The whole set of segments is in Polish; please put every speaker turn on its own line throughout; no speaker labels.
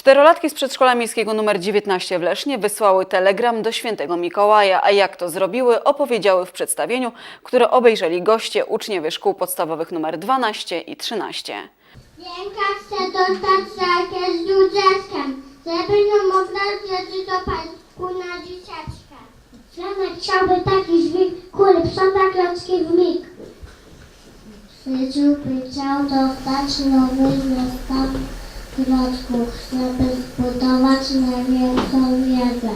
Czterolatki z przedszkola miejskiego nr 19 w Lesznie wysłały telegram do świętego Mikołaja, a jak to zrobiły, opowiedziały w przedstawieniu, które obejrzeli goście, uczniowie szkół podstawowych nr 12 i 13.
Jęka chce dostać za jakieś z dzieckiem, żeby nie można zjeść do parku na dzieciaczka. Janek chciałby taki dźwig, kuli, sprząta klocki w mig. Syciu by chciał dostać nowy zestaw klocków, żeby zbudować największą wiedzę.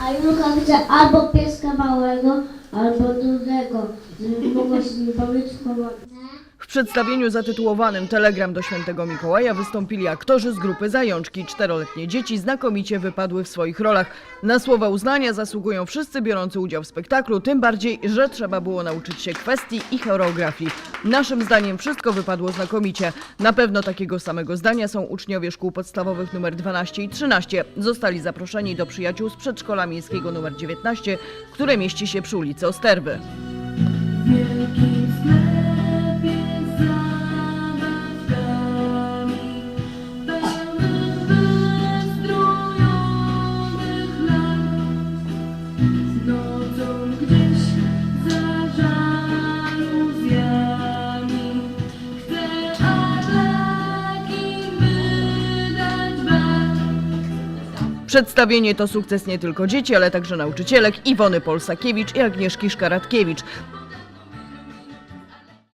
A Julka chce albo pieska małego, albo dużego, żeby mogła się nim bawić w
przedstawieniu zatytułowanym Telegram do Świętego Mikołaja wystąpili aktorzy z grupy Zajączki. Czteroletnie dzieci znakomicie wypadły w swoich rolach. Na słowa uznania zasługują wszyscy biorący udział w spektaklu, tym bardziej, że trzeba było nauczyć się kwestii i choreografii. Naszym zdaniem wszystko wypadło znakomicie. Na pewno takiego samego zdania są uczniowie szkół podstawowych nr 12 i 13. Zostali zaproszeni do przyjaciół z przedszkola miejskiego nr 19, które mieści się przy ulicy Osterwy. Przedstawienie to sukces nie tylko dzieci, ale także nauczycielek Iwony Polsakiewicz i Agnieszki Szkaratkiewicz.